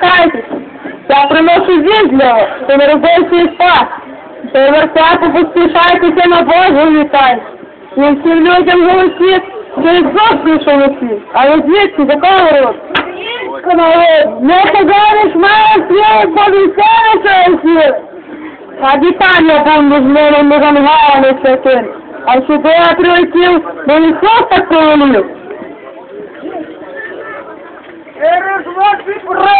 лякайтесь. Я приношу вас, що не робився і спас. Та верстаку поспішайтеся на Божу вітайте. І всім людям голосіть, що Ісус прийшов у світ. А ви звідки, за кого? Народ, не має світ, бо веселися світ. А вітання між ними не гангалами святим. А сюди я прилетів, бо Ісус так повелів. Через ваші праці,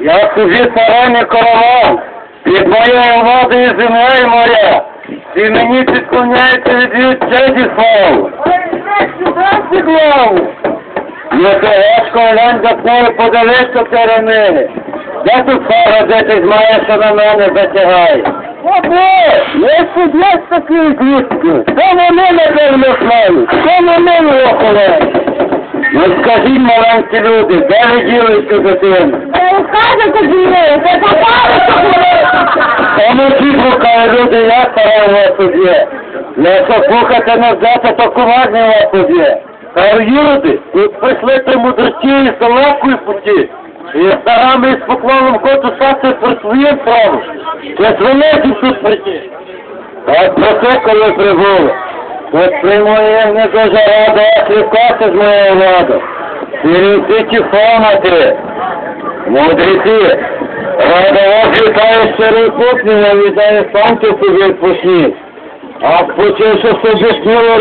Я собі царем і королем, під моєю владою землею моя, і мені підклоняється від чеді славу. Не тяжко глянь за мною подивися терени. Де тут фара, де ти знаєш, що на мене затягає? Ого! Не судять такі дітки. Це вони напевно знають. Це вони охоле. Ну скажіть, маленькі люди, де ви діли цю дитину? Розкажете діли, це попалися А ну ті слухає люди, як у вас тут є. Якщо слухати не взяти, то кумазні у вас тут є. Кажу, люди, тут прийшли три мудрості із далекої путі. І старами з поклоном хочу стати про своїм правом. Це великий тут прийти. От про це, коли прибули. От при моїм не дуже рада слідкати з моєю владою. Сірівці ті фонати. Мудреці, рада вас вітає щирий кухні, я вітаю санки собі пусні. А почувши собі сміло